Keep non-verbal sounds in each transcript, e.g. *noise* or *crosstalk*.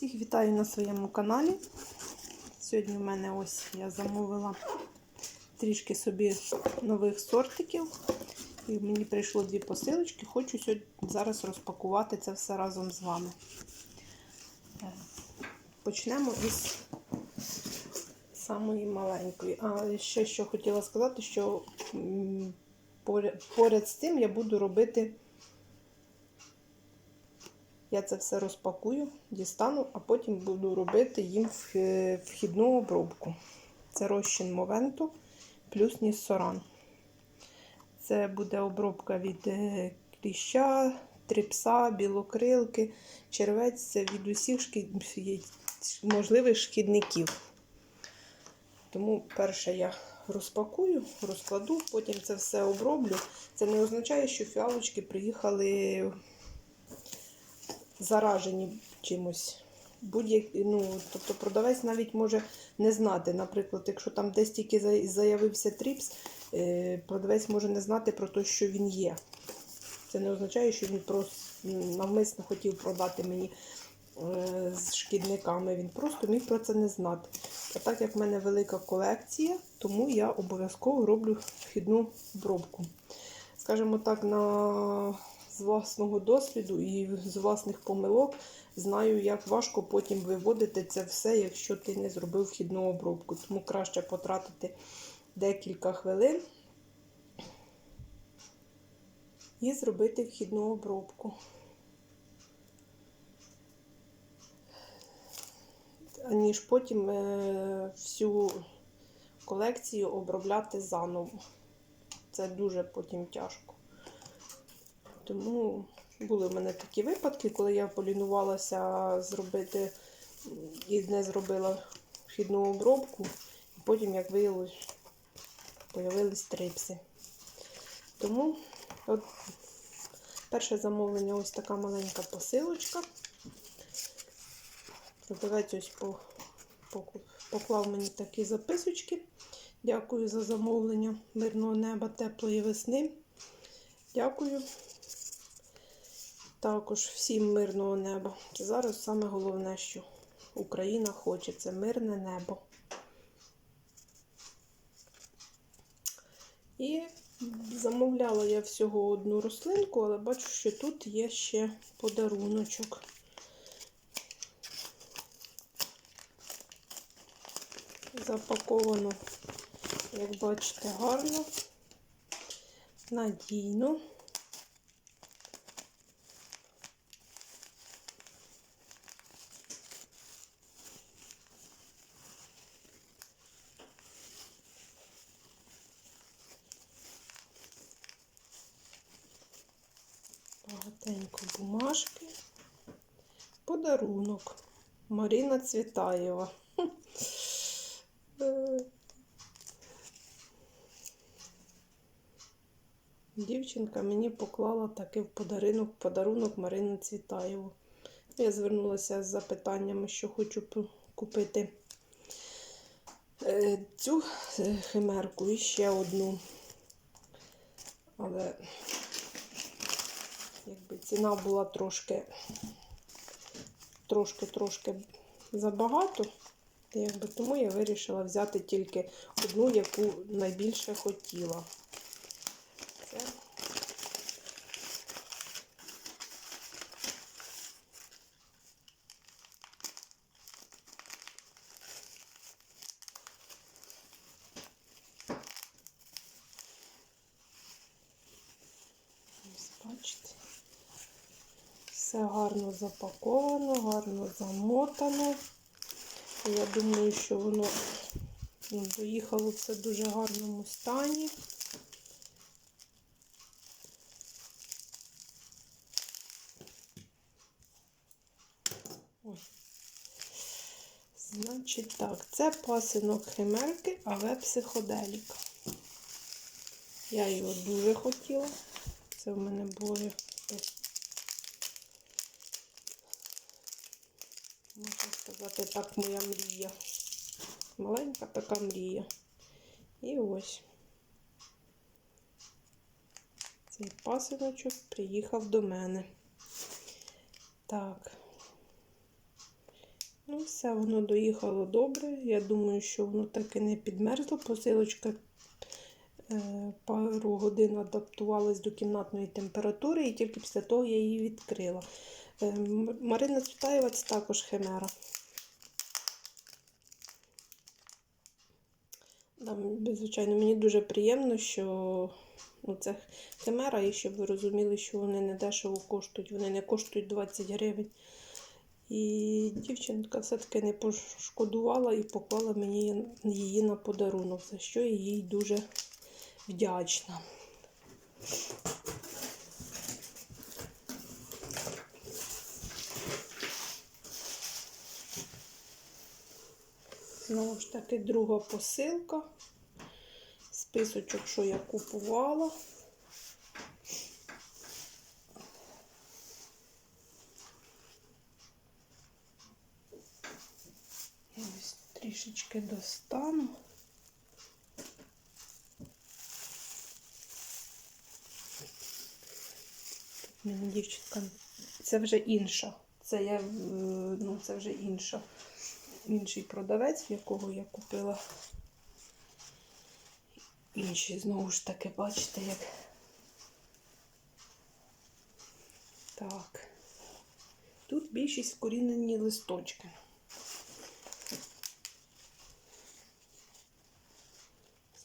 Всіх вітаю на своєму каналі. Сьогодні в мене ось я замовила трішки собі нових сортиків. І мені прийшло дві посилочки. Хочу сьогодні зараз розпакувати це все разом з вами. Е, Почнемо із самої маленької. А ще що хотіла сказати, що поряд, з тим я буду робити. Я це все розпакую, дістану, а потім буду робити їм вхідну обробку. Це розчин Мовенту плюс Ніссоран. Це буде обробка від е, кліща, трипса, білокрилки, червець це від усіх можливих шкідників. Тому перше я розпакую, розкладу, потім це все оброблю. Це не означає, що фіалочки приїхали заражені чимось. Будь-як, ну, тобто продавець навіть може не знати. Наприклад, якщо там десь тільки заявився тріпс, е, продавець може не знати про те, що він є. Це не означає, що він просто навмисно хотів продати мені е, з шкідниками. Він просто міг про це не знати. А так як в мене велика колекція, тому я обов'язково роблю вхідну обробку. Скажімо так, на з власного досвіду і з власних помилок знаю, як важко потім виводити це все, якщо ти не зробив вхідну обробку. Тому краще потратити декілька хвилин і зробити вхідну обробку. Аніж потім е, всю колекцію обробляти заново. Це дуже потім тяжко. Тому були в мене такі випадки, коли я полінувалася зробити і не зробила вхідну обробку, і потім, як виявилось, появились трипси. Тому от перше замовлення ось така маленька посилочка. Продавець ось по, по, поклав мені такі записочки. Дякую за замовлення мирного неба, теплої весни. Дякую. Також всім мирного неба. Зараз саме головне, що Україна хоче це мирне небо. І замовляла я всього одну рослинку, але бачу, що тут є ще подаруночок. Запаковано, як бачите, гарно, надійно. Подарунок. Маріна Цвітаєва. Дівчинка мені поклала таки в подарунок, подарунок Марину Цвітаєву. Я звернулася з запитаннями, що хочу купити е, цю е, химерку і ще одну. Але якби ціна була трошки трошки-трошки забагато. Якби, тому я вирішила взяти тільки одну, яку найбільше хотіла. Це ось бачите. Все гарно запаковано, гарно замотано. Я думаю, що воно ну, доїхало все в дуже гарному стані. Ой. Значить так, це пасинок химерки, але психоделіка. Я його дуже хотіла. Це в мене було сказати, так моя мрія. Маленька така мрія. І ось цей пасиночок приїхав до мене. Так. Ну, все, воно доїхало добре. Я думаю, що воно так і не підмерзло. Посилочка е, пару годин адаптувалась до кімнатної температури, і тільки після того я її відкрила. Е, Марина це також химера. Да, м- звичайно, мені дуже приємно, що ну, це химера, і щоб ви розуміли, що вони не дешево коштують, вони не коштують 20 гривень. І дівчинка все-таки не пошкодувала і поклала мені її на подарунок, за що я їй дуже вдячна. Знову ж таки, друга посилка. Списочок, що я купувала. Я ось трішечки достану. Тут мені дівчинка. Це вже інша. Це я, е, ну, це вже інша. Інший продавець, якого я купила. Інші, знову ж таки, бачите, як. Так. Тут більшість вкорінені листочки.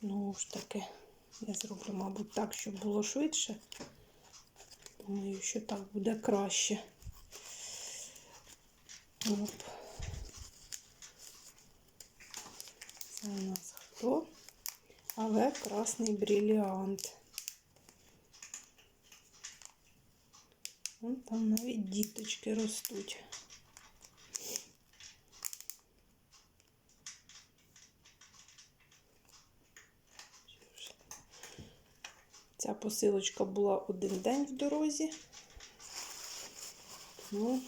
Знову ж таки, я зроблю, мабуть, так, щоб було швидше. Думаю, що так буде краще. Оп. Це у нас? Але красний бриліант. Вон там навіть діточки ростуть. Ця посилочка була один день в дорозі. Тому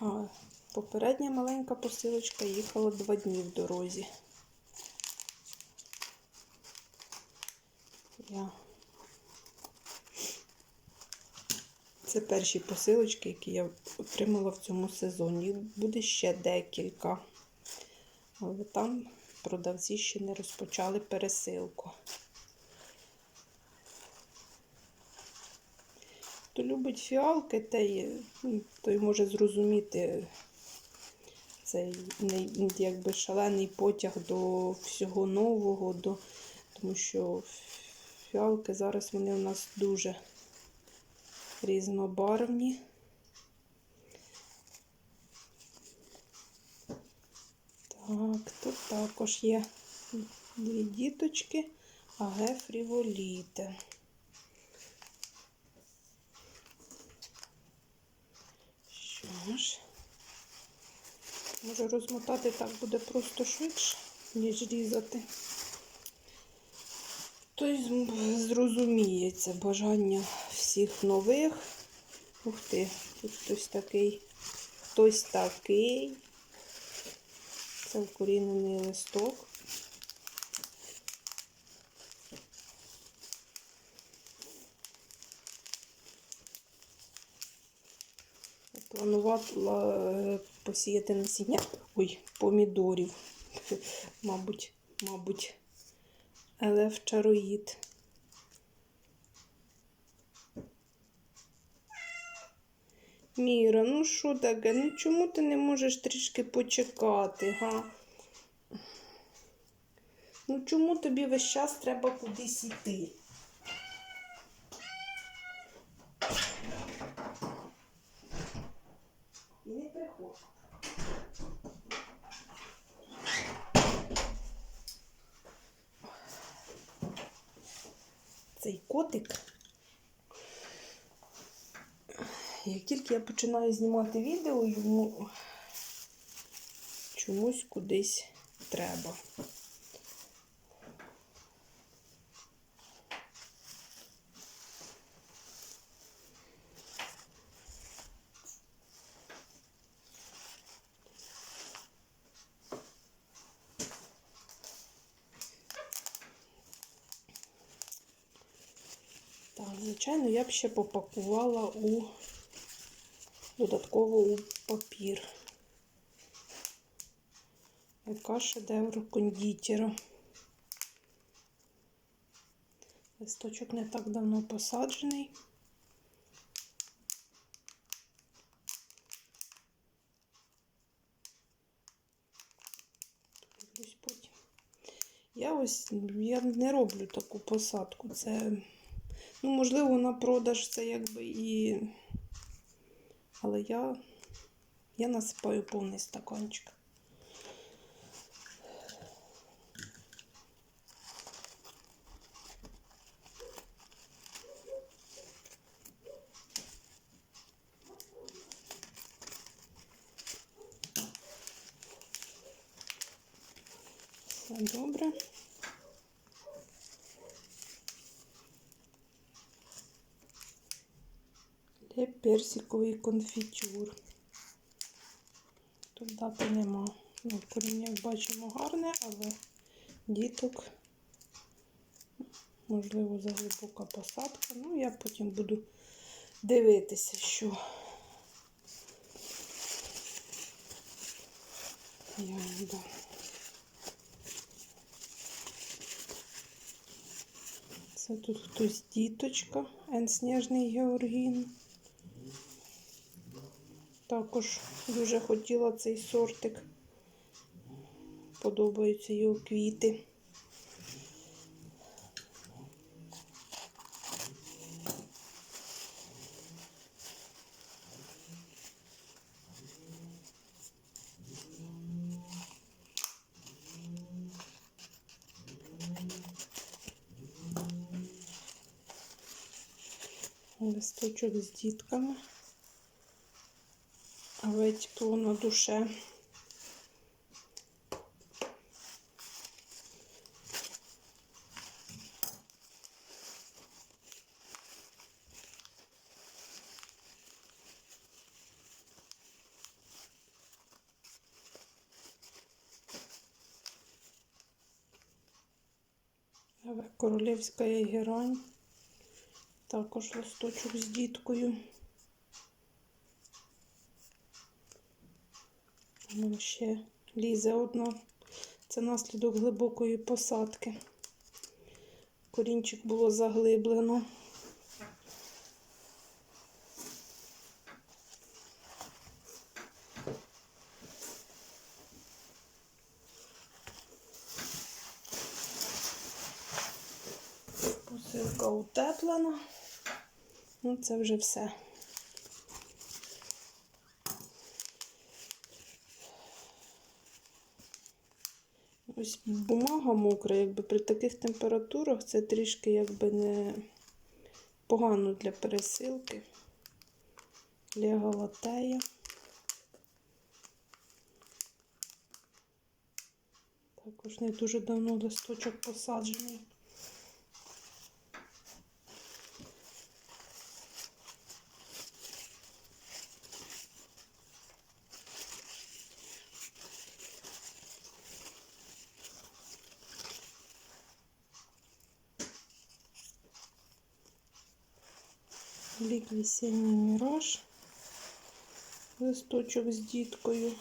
а, попередня маленька посилочка їхала два дні в дорозі. Я... Це перші посилочки, які я отримала в цьому сезоні. Їх Буде ще декілька. Але там продавці ще не розпочали пересилку. Хто любить фіалки, той, ну, той може зрозуміти цей якби шалений потяг до всього нового, до, тому що фіалки зараз вони у нас дуже різнобарвні. Так, тут також є дві діточки, аге фріволіте. Що ж, може розмотати так буде просто швидше, ніж різати. Той зрозуміється бажання всіх нових. Ух ти, тут хтось такий, хтось такий. Це вкорінений листок. Я Планувала е, посіяти насіння ой, помідорів. *laughs* Мабуть, мабуть, елеф. Міра, ну що таке? Ну чому ти не можеш трішки почекати, га? Ну чому тобі весь час треба кудись йти? І не приходь. Цей котик. Як тільки я починаю знімати відео, йому чомусь кудись треба. Так, звичайно, я б ще попакувала у додатково у папір. Яка шедевр кондитера. Листочок не так давно посаджений. Я ось я не роблю таку посадку. Це, ну, можливо, на продаж це якби і. Але я, я насипаю повний стаканчик. Все добре. Є персиковий конфітюр. Тут дати нема. Ну, коріння, як бачимо, гарне, але діток, можливо, заглибока посадка. Ну, я потім буду дивитися, що я да. Це тут хтось діточка, Ен Сніжний Георгін. Також дуже хотіла цей сортик. Подобаються його квіти. Листочок з дітками. Але тепло на душе. Королівська герань. Також листочок з діткою. Вон ще лізе одна. Це наслідок глибокої посадки. Корінчик було заглиблено. Посилка утеплена. Ну, це вже все. Ось бумага мокра, якби при таких температурах це трішки якби не погано для пересилки. Для галатея. Також не дуже давно листочок посаджений. Лік весінній міраж. Листочок з діткою.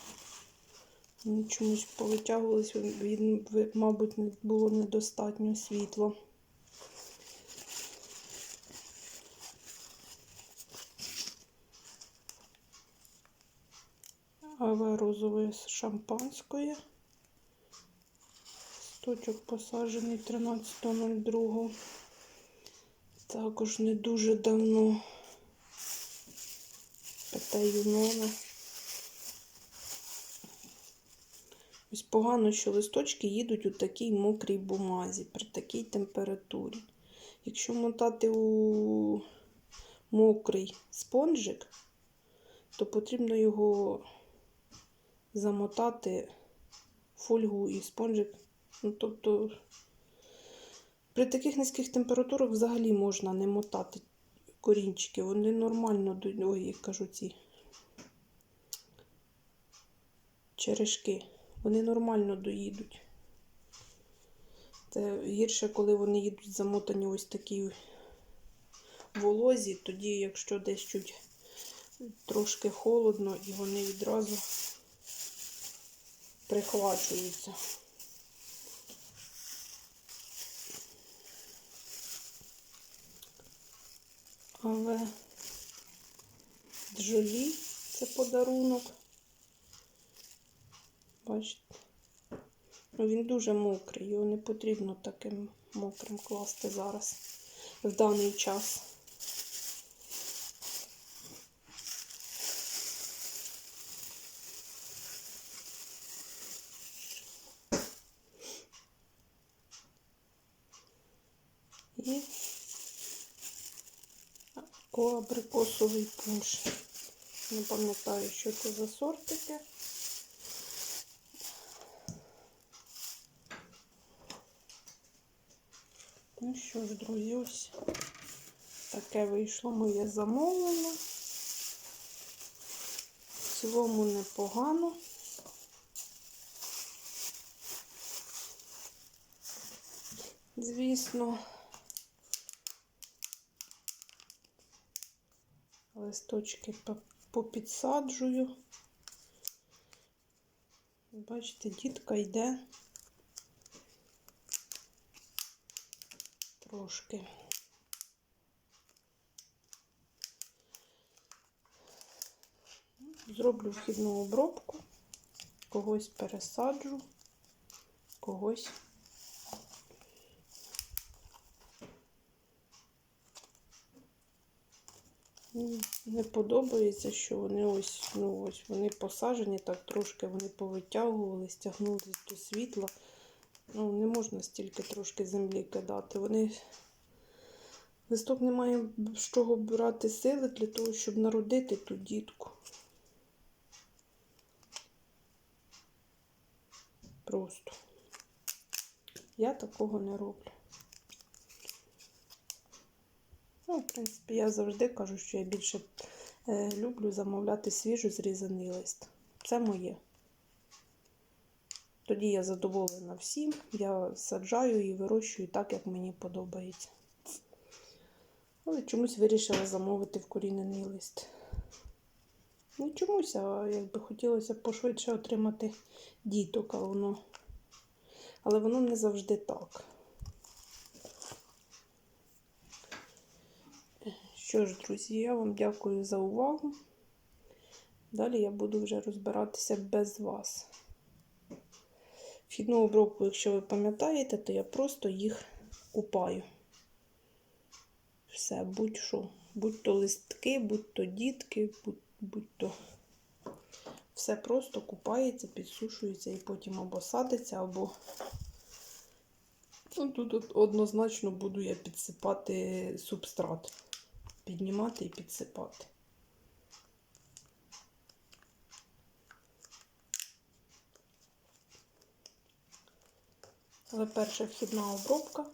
Вони чомусь повитягувалися, він, мабуть, було недостатньо світла. Аве розове шампанське. Листочок посаджений 13.02. Також не дуже давно Пете юнона. Ось погано, що листочки їдуть у такій мокрій бумазі при такій температурі. Якщо мотати у мокрий спонжик, то потрібно його замотати фольгу і спонжик. Ну, тобто при таких низьких температурах взагалі можна не мотати корінчики. Вони нормально ой, як кажу, ці черешки. Вони нормально доїдуть. Це гірше, коли вони їдуть замотані ось такі волозі, тоді, якщо десь чуть трошки холодно і вони відразу прихвачуються. Але джолі це подарунок. Бачите? Ну, він дуже мокрий, його не потрібно таким мокрим класти зараз, в даний час. І абрикосовий пунш. Не пам'ятаю, що це за сорт таке. Ну що ж, друзі, ось таке вийшло моє замовлення. В цілому непогано. Звісно, листочки по- попідсаджую. Бачите, дітка йде трошки. Зроблю вхідну обробку, когось пересаджу, когось. Не подобається, що вони ось, ну ось вони посаджені, так трошки вони повитягували, стягнулись до світла. Ну, не можна стільки трошки землі кидати. Вони листок не має з чого брати сили для того, щоб народити ту дітку. Просто. Я такого не роблю. Ну, в принципі, я завжди кажу, що я більше е, люблю замовляти свіжо зрізаний лист. Це моє. Тоді я задоволена всім. Я саджаю і вирощую так, як мені подобається. Але чомусь вирішила замовити вкорінений лист. Не чомусь, а якби хотілося пошвидше отримати діток, а воно. Але воно не завжди так. Що ж, друзі, я вам дякую за увагу. Далі я буду вже розбиратися без вас. Вхідну обробку, якщо ви пам'ятаєте, то я просто їх купаю. Все, будь-що. Будь-то листки, будь-то дітки, будь- будь-то. Все просто купається, підсушується і потім або садиться, або. Ну, тут однозначно буду я підсипати субстрат. Піднімати і підсипати. Але перша вхідна обробка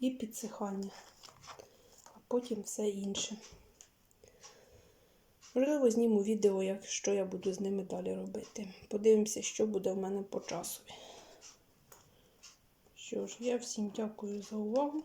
і підсихання, а потім все інше. Можливо, зніму відео, як, що я буду з ними далі робити. Подивимося, що буде в мене по часові. Що ж, я всім дякую за увагу.